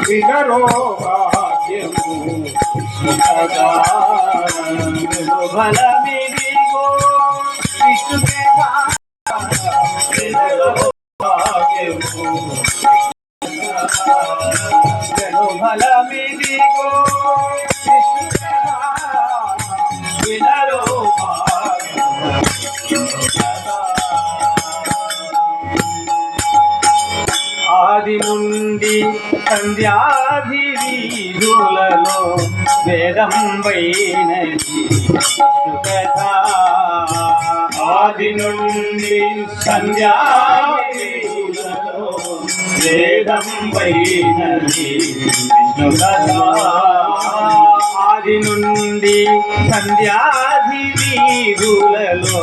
বিনরো ভাগ্যমু সদা ভলা মেরি গো বিষ্ণু দেবা বিনরো ভাগ্যমু যেন ভলা মেরি গো বিষ্ণু দেবা ఆది నుండి సంధ్యాధి వీధులలో వేదం వైనది. విష్ణు కథ ఆది నుండి సంధ్యాధి వీధులలో వేదం వైనది. విష్ణు కథ ఆది నుండి సంధ్యాధి వీధులలో